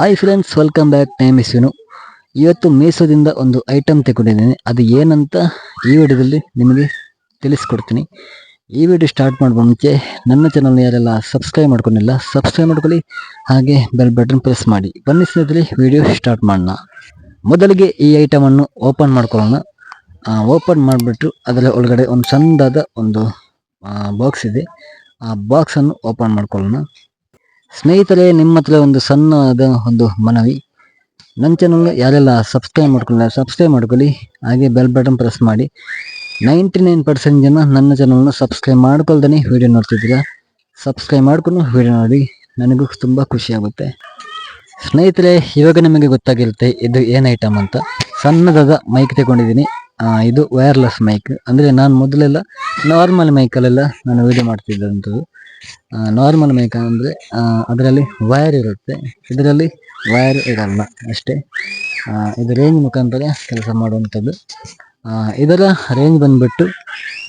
Hi friends welcome back time ಇಸ್ವಿನು ಇವತ್ತು ಮೀಸೋದಿಂದ ಒಂದು ಐಟಮ್ ತೆಗೊಂಡಿದ್ದೀನಿ ಅದು ಏನಂತ ಈ ವಿಡಿಯೋದಲ್ಲಿ ನಿಮಗೆ ತಿಳಿಸ್ಕೊಡ್ತೀನಿ. ಈ ವಿಡಿಯೋ ಸ್ಟಾರ್ಟ್ ಮಾಡುವ ಮುಂಚೆ ನನ್ನ ಚಾನಲ್ ಯಾರೆಲ್ಲ ಸಬ್ಸ್ಕ್ರೈಬ್ ಮಾಡ್ಕೊಂಡಿಲ್ಲ ಸಬ್ಸ್ಕ್ರೈಬ್ ಮಾಡ್ಕೊಳ್ಳಿ. ಹಾಗೆ ಬೆಲ್ ಬಟನ್ ಪ್ರೆಸ್ ಮಾಡಿ. ಬನ್ನಿ ಸ್ನೇಹಿತರೆ, ವಿಡಿಯೋ ಸ್ಟಾರ್ಟ್ ಮಾಡೋಣ. ಮೊದಲಿಗೆ ಈ ಐಟಮನ್ನು ಓಪನ್ ಮಾಡ್ಕೊಳ್ಳೋಣ. ಓಪನ್ ಮಾಡಿಬಿಟ್ಟು ಅದರ ಒಳಗಡೆ ಒಂದು ಚಂದಾದ ಒಂದು ಬಾಕ್ಸ್ ಇದೆ. ಆ ಬಾಕ್ಸನ್ನು ಓಪನ್ ಮಾಡ್ಕೊಳ್ಳೋಣ. ಸ್ನೇಹಿತರೆ, ನಿಮ್ಮ ಹತ್ರ ಒಂದು ಸಣ್ಣದ ಒಂದು ಮನವಿ. ನನ್ನ ಚಾನಲ್ ಯಾರೆಲ್ಲ ಸಬ್ಸ್ಕ್ರೈಬ್ ಮಾಡ್ಕೊಳ್ಳಿ ಸಬ್ಸ್ಕ್ರೈಬ್ ಮಾಡ್ಕೊಳ್ಳಿ, ಹಾಗೆ ಬೆಲ್ ಬಟನ್ ಪ್ರೆಸ್ ಮಾಡಿ. ನೈಂಟಿ ನೈನ್ ಪರ್ಸೆಂಟ್ ಜನ ನನ್ನ ಚಾನಲ್ನ ಸಬ್ಸ್ಕ್ರೈಬ್ ಮಾಡ್ಕೊಳ್ದೇ ವಿಡಿಯೋ ನೋಡ್ತಿದ್ದೀರಾ? ಸಬ್ಸ್ಕ್ರೈಬ್ ಮಾಡ್ಕೊಂಡು ವಿಡಿಯೋ ನೋಡಿ, ನನಗೂ ತುಂಬ ಖುಷಿಯಾಗುತ್ತೆ ಸ್ನೇಹಿತರೆ, ಇವಾಗ ನಿಮಗೆ ಗೊತ್ತಾಗಿರುತ್ತೆ, ಇದು ಏನು ಐಟಮ್ ಅಂತ. ಸಣ್ಣದಾದ ಮೈಕ್ ತಗೊಂಡಿದ್ದೀನಿ. ಇದು ವೈರ್ಲೆಸ್ ಮೈಕ್ ಅಂದರೆ ನಾನು ಮೊದಲೆಲ್ಲ ನಾರ್ಮಲ್ ಮೈಕಲ್ಲೆಲ್ಲ ನಾನು ವಿಡಿಯೋ ಮಾಡ್ತಿದ್ದಂಥದ್ದು. ನಾರ್ಮಲ್ ಮೇಕ ಅಂದರೆ ಅದರಲ್ಲಿ ವೈರ್ ಇರುತ್ತೆ. ಇದರಲ್ಲಿ ವೈರ್ ಇರಲ್ಲ ಅಷ್ಟೇ. ಇದು ರೇಂಜ್ ಮುಖಾಂತರ ಕೆಲಸ ಮಾಡುವಂಥದ್ದು. ಇದರ ರೇಂಜ್ ಬಂದ್ಬಿಟ್ಟು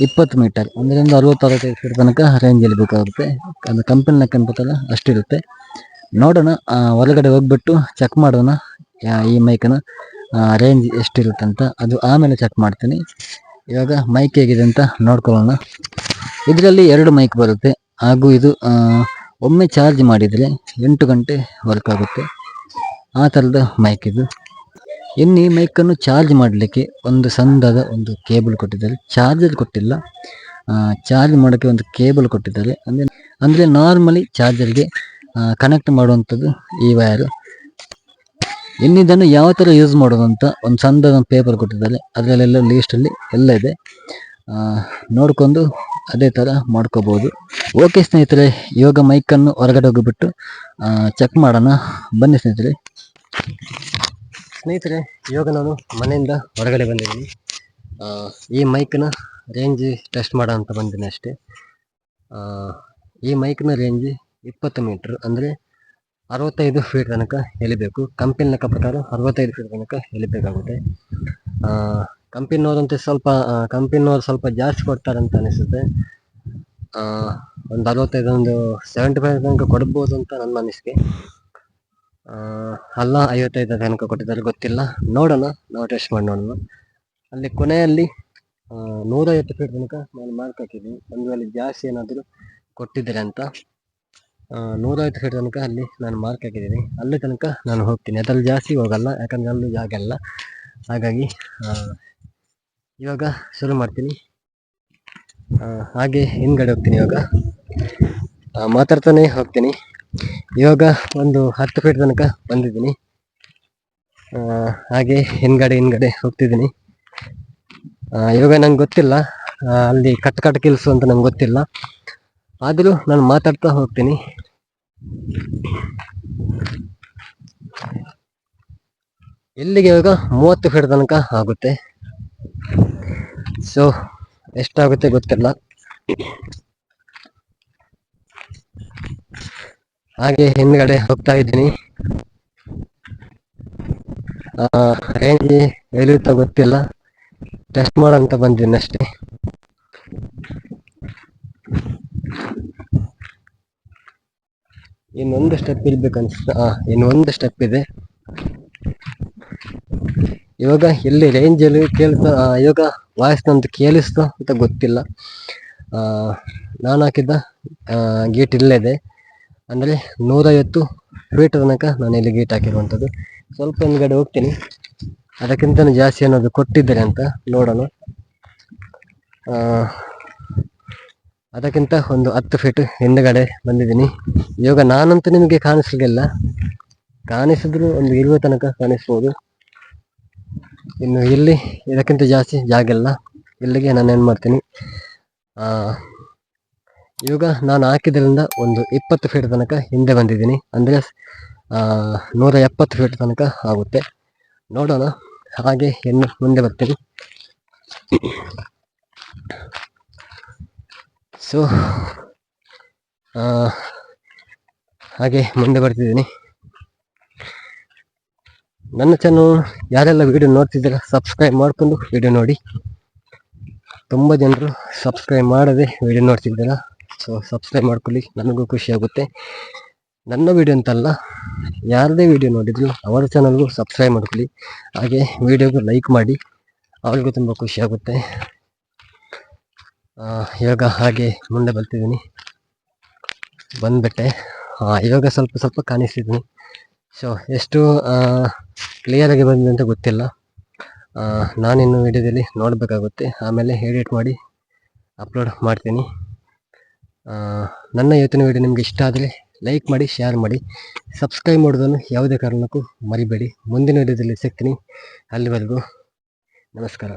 ಇಪ್ಪತ್ತು ಮೀಟರ್ ಒಂದರಿಂದ ಒಂದು ಅರವತ್ತು ಫೀಟ್ ತನಕ ರೇಂಜ್ ಬೇಕಾಗುತ್ತೆ. ಅದು ಕಂಪನಿ ಪ್ರಕಾರ ಅಷ್ಟಿರುತ್ತೆ. ನೋಡೋಣ ಹೊರಗಡೆ ಹೋಗ್ಬಿಟ್ಟು ಚೆಕ್ ಮಾಡೋಣ ಈ ಮೈಕನ ರೇಂಜ್ ಎಷ್ಟಿರುತ್ತೆ ಅಂತ. ಅದು ಆಮೇಲೆ ಚೆಕ್ ಮಾಡ್ತೀನಿ. ಇವಾಗ ಮೈಕ್ ಹೇಗಿದೆ ಅಂತ ನೋಡ್ಕೊಳ್ಳೋಣ. ಇದರಲ್ಲಿ ಎರಡು ಮೈಕ್ ಬರುತ್ತೆ. ಹಾಗೂ ಇದು ಒಮ್ಮೆ ಚಾರ್ಜ್ ಮಾಡಿದರೆ ಎಂಟು ಗಂಟೆ ವರ್ಕ್ ಆಗುತ್ತೆ. ಆ ಥರದ ಮೈಕ್ ಇದು. ಇನ್ನು ಈ ಮೈಕನ್ನು ಚಾರ್ಜ್ ಮಾಡಲಿಕ್ಕೆ ಒಂದು ಸಂದದ ಒಂದು ಕೇಬಲ್ ಕೊಟ್ಟಿದ್ದಾರೆ. ಚಾರ್ಜರ್ ಕೊಟ್ಟಿಲ್ಲ. ಚಾರ್ಜ್ ಮಾಡೋಕ್ಕೆ ಒಂದು ಕೇಬಲ್ ಕೊಟ್ಟಿದ್ದಾರೆ. ಅಂದರೆ ಅಂದರೆ ನಾರ್ಮಲಿ ಚಾರ್ಜರ್ಗೆ ಕನೆಕ್ಟ್ ಮಾಡುವಂಥದ್ದು ಈ ವಯರು ಇನ್ನು ಇದನ್ನು ಯಾವ ಥರ ಯೂಸ್ ಮಾಡೋದು ಅಂತ ಒಂದು ಸಂದದ ಪೇಪರ್ ಕೊಟ್ಟಿದ್ದಾರೆ. ಅದರಲ್ಲೆಲ್ಲ ಲೀಸ್ಟಲ್ಲಿ ಎಲ್ಲ ಇದೆ. ನೋಡ್ಕೊಂಡು ಅದೇ ಥರ ಮಾಡ್ಕೋಬೋದು. ಓಕೆ ಸ್ನೇಹಿತರೆ, ಇವಾಗ ಮೈಕನ್ನು ಹೊರಗಡೆ ಹೋಗಿಬಿಟ್ಟು ಚೆಕ್ ಮಾಡೋಣ. ಬನ್ನಿ ಸ್ನೇಹಿತರೆ. ಸ್ನೇಹಿತರೆ, ಇವಾಗ ನಾನು ಮನೆಯಿಂದ ಹೊರಗಡೆ ಬಂದಿದ್ದೀನಿ. ಈ ಮೈಕ್ನ ರೇಂಜ್ ಟೆಸ್ಟ್ ಮಾಡೋ ಅಂತ ಅಷ್ಟೇ. ಈ ಮೈಕ್ನ ರೇಂಜ್ ಇಪ್ಪತ್ತು ಮೀಟ್ರ್ ಅಂದರೆ ಅರವತ್ತೈದು ಫೀಟ್ ತನಕ ಎಳಿಬೇಕು. ಕಂಪೆನಿ ಲೆಕ್ಕ ಪ್ರಕಾರ ಅರವತ್ತೈದು ಫೀಟ್ ತನಕ ಎಳಿಬೇಕಾಗುತ್ತೆ. ಕಂಪನಿನವ್ರಂತೆ ಸ್ವಲ್ಪ ಕಂಪಿನವ್ರು ಸ್ವಲ್ಪ ಜಾಸ್ತಿ ಕೊಡ್ತಾರಂತ ಅನಿಸುತ್ತೆ. ಒಂದು ಅರವತ್ತೈದು ಒಂದು ಸೆವೆಂಟಿ ಫೈವ್ ತನಕ ಕೊಡ್ಬೋದು ಅಂತ ನನ್ನ ಅನಿಸಿಕೆ. ಅಲ್ಲ, ಐವತ್ತೈದು ತನಕ ಕೊಟ್ಟಿದ್ದಾರೆ, ಗೊತ್ತಿಲ್ಲ. ನೋಡೋಣ, ನಾವು ಟೆಸ್ಟ್ ಮಾಡಿ ನೋಡೋಣ. ಅಲ್ಲಿ ಕೊನೆಯಲ್ಲಿ ನೂರೈವತ್ತು ಫೀಟ್ ತನಕ ನಾನು ಮಾರ್ಕ್ ಹಾಕಿದ್ದೀನಿ. ಒಂದು ವೇಳೆ ಜಾಸ್ತಿ ಏನಾದರೂ ಕೊಟ್ಟಿದ್ದಾರೆ ಅಂತ ನೂರೈವತ್ತು ಫೀಟ್ ತನಕ ಅಲ್ಲಿ ನಾನು ಮಾರ್ಕ್ ಹಾಕಿದ್ದೀನಿ. ಅಲ್ಲಿ ತನಕ ನಾನು ಹೋಗ್ತೀನಿ. ಅದರಲ್ಲಿ ಜಾಸ್ತಿ ಹೋಗಲ್ಲ, ಯಾಕಂದ್ರೆ ಅಲ್ಲೂ ಜಾಗ ಇಲ್ಲ. ಹಾಗಾಗಿ ಇವಾಗ ಶುರು ಮಾಡ್ತೀನಿ. ಹಾಗೆ ಹಿಂದ್ಗಡೆ ಹೋಗ್ತೀನಿ ಇವಾಗ. ಮಾತಾಡ್ತಾನೆ ಹೋಗ್ತೀನಿ. ಇವಾಗ ಒಂದು ಹತ್ತು ಫೀಟ್ ತನಕ ಬಂದಿದ್ದೀನಿ. ಹಾಗೆ ಹಿಂದ್ಗಡೆ ಹಿಂದ್ಗಡೆ ಹೋಗ್ತಿದ್ದೀನಿ. ಇವಾಗ ನಂಗೆ ಗೊತ್ತಿಲ್ಲ. ಅಲ್ಲಿ ಕಟ್ ಕಟ್ ಕಿಲ್ಸು ಅಂತ ನಂಗೆ ಗೊತ್ತಿಲ್ಲ. ಆದರೂ ನಾನು ಮಾತಾಡ್ತಾ ಹೋಗ್ತೀನಿ. ಇಲ್ಲಿಗೆ ಇವಾಗ ಮೂವತ್ತು ಫೀಟ್ ತನಕ ಆಗುತ್ತೆ. ಸೊ ಎಷ್ಟಾಗುತ್ತೆ ಗೊತ್ತಿಲ್ಲ. ಹಾಗೆ ಹಿಂದ್ಗಡೆ ಹೋಗ್ತಾ ಇದ್ದೀನಿ. ರೇಂಜ್ ಎಲ್ಲಿರುತ್ತೋ ಗೊತ್ತಿಲ್ಲ. ಟೆಸ್ಟ್ ಮಾಡಂತ ಬಂದಿದ್ದೀನಿ ಅಷ್ಟೇ. ಇನ್ನೊಂದು ಸ್ಟೆಪ್ ಇರ್ಬೇಕು ಇನ್ನೊಂದು ಸ್ಟೆಪ್ ಇದೆ. ಇವಾಗ ಎಲ್ಲಿ ರೇಂಜಲ್ಲಿ ಕೇಳ್ತಾ ಇವಾಗ ವಾಯ್ಸ್ ನಂದು ಕೇಳಿಸ್ತಾ ಅಂತ ಗೊತ್ತಿಲ್ಲ. ನಾನು ಹಾಕಿದ್ದ ಗೇಟ್ ಇಲ್ಲೇ ಇದೆ. ಅಂದರೆ ನೂರೈವತ್ತು ಫೀಟ್ ತನಕ ನಾನು ಇಲ್ಲಿ ಗೇಟ್ ಹಾಕಿರುವಂಥದ್ದು ಸ್ವಲ್ಪ ಹಿಂದ್ಗಡೆ ಹೋಗ್ತೀನಿ. ಅದಕ್ಕಿಂತ ಜಾಸ್ತಿ ಅನ್ನೋದು ಕೊಟ್ಟಿದ್ದಾರೆ ಅಂತ ನೋಡೋಣ. ಅದಕ್ಕಿಂತ ಒಂದು ಹತ್ತು ಫೀಟ್ ಹಿಂದ್ಗಡೆ ಬಂದಿದ್ದೀನಿ. ಇವಾಗ ನಾನಂತೂ ನಿಮಗೆ ಕಾಣಿಸ್ಲಿಲ್ಲ ಕಾಣಿಸಿದ್ರು ಒಂದು ಇರುವ ತನಕ ಕಾಣಿಸ್ಬೋದು. ಇನ್ನು ಇಲ್ಲಿ ಇದಕ್ಕಿಂತ ಜಾಸ್ತಿ ಜಾಗ ಇಲ್ಲ. ಇಲ್ಲಿಗೆ ನಾನು ಏನು ಮಾಡ್ತೀನಿ. ಇವಾಗ ನಾನು ಹಾಕಿದ್ರಿಂದ ಒಂದು ಇಪ್ಪತ್ತು ಫೀಟ್ ತನಕ ಹಿಂದೆ ಬಂದಿದ್ದೀನಿ. ಅಂದರೆ ನೂರ ಎಪ್ಪತ್ತು ಫೀಟ್ ತನಕ ಆಗುತ್ತೆ. ನೋಡೋಣ ಹಾಗೆ ಇನ್ನು ಮುಂದೆ ಬರ್ತೀನಿ. ಸೊ ಹಾಗೆ ಮುಂದೆ ಬರ್ತಿದ್ದೀನಿ. ನನ್ನ ಚಾನಲ್ ಯಾರೆಲ್ಲ ವಿಡಿಯೋ ನೋಡ್ತಿದ್ದೀರಾ ಸಬ್ಸ್ಕ್ರೈಬ್ ಮಾಡಿಕೊಂಡು ವಿಡಿಯೋ ನೋಡಿ. ತುಂಬ ಜನರು ಸಬ್ಸ್ಕ್ರೈಬ್ ಮಾಡದೆ ವಿಡಿಯೋ ನೋಡ್ತಿದ್ದೀರ ಸೊ ಸಬ್ಸ್ಕ್ರೈಬ್ ಮಾಡ್ಕೊಳ್ಳಿ ನನಗೂ ಖುಷಿ ಆಗುತ್ತೆ. ನನ್ನ ವಿಡಿಯೋ ಅಂತಲ್ಲ ಯಾರದೇ ವಿಡಿಯೋ ನೋಡಿದ್ರು ಅವರ ಚಾನಲ್ಗೂ ಸಬ್ಸ್ಕ್ರೈಬ್ ಮಾಡ್ಕೊಳ್ಳಿ. ಹಾಗೆ ವಿಡಿಯೋಗೂ ಲೈಕ್ ಮಾಡಿ ಅವ್ರಿಗೂ ತುಂಬ ಖುಷಿ ಆಗುತ್ತೆ. ಆ, ಇವಾಗ ಹಾಗೆ ಮುಂದೆ ಬರ್ತಿದ್ದೀನಿ. ಬಂದ್ಬಿಟ್ಟೆ. ಇವಾಗ ಸ್ವಲ್ಪ ಸ್ವಲ್ಪ ಕಾಣಿಸ್ತಿದ್ದೀನಿ. ಸೊ ಎಷ್ಟು ಕ್ಲಿಯರಾಗಿ ಬಂದಿದೆ ಅಂತ ಗೊತ್ತಿಲ್ಲ. ನಾನಿನ್ನು ವಿಡಿಯೋದಲ್ಲಿ ನೋಡಬೇಕಾಗುತ್ತೆ. ಆಮೇಲೆ ಎಡಿಟ್ ಮಾಡಿ ಅಪ್ಲೋಡ್ ಮಾಡ್ತೀನಿ. ನನ್ನ ಇವತ್ತಿನ ವಿಡಿಯೋ ನಿಮಗೆ ಇಷ್ಟ ಆದರೆ ಲೈಕ್ ಮಾಡಿ ಶೇರ್ ಮಾಡಿ. ಸಬ್ಸ್ಕ್ರೈಬ್ ಮಾಡೋದನ್ನು ಯಾವುದೇ ಕಾರಣಕ್ಕೂ ಮರಿಬೇಡಿ. ಮುಂದಿನ ವಿಡಿಯೋದಲ್ಲಿ ಸಿಗ್ತೀನಿ. ಅಲ್ಲಿವರೆಗೂ ನಮಸ್ಕಾರ.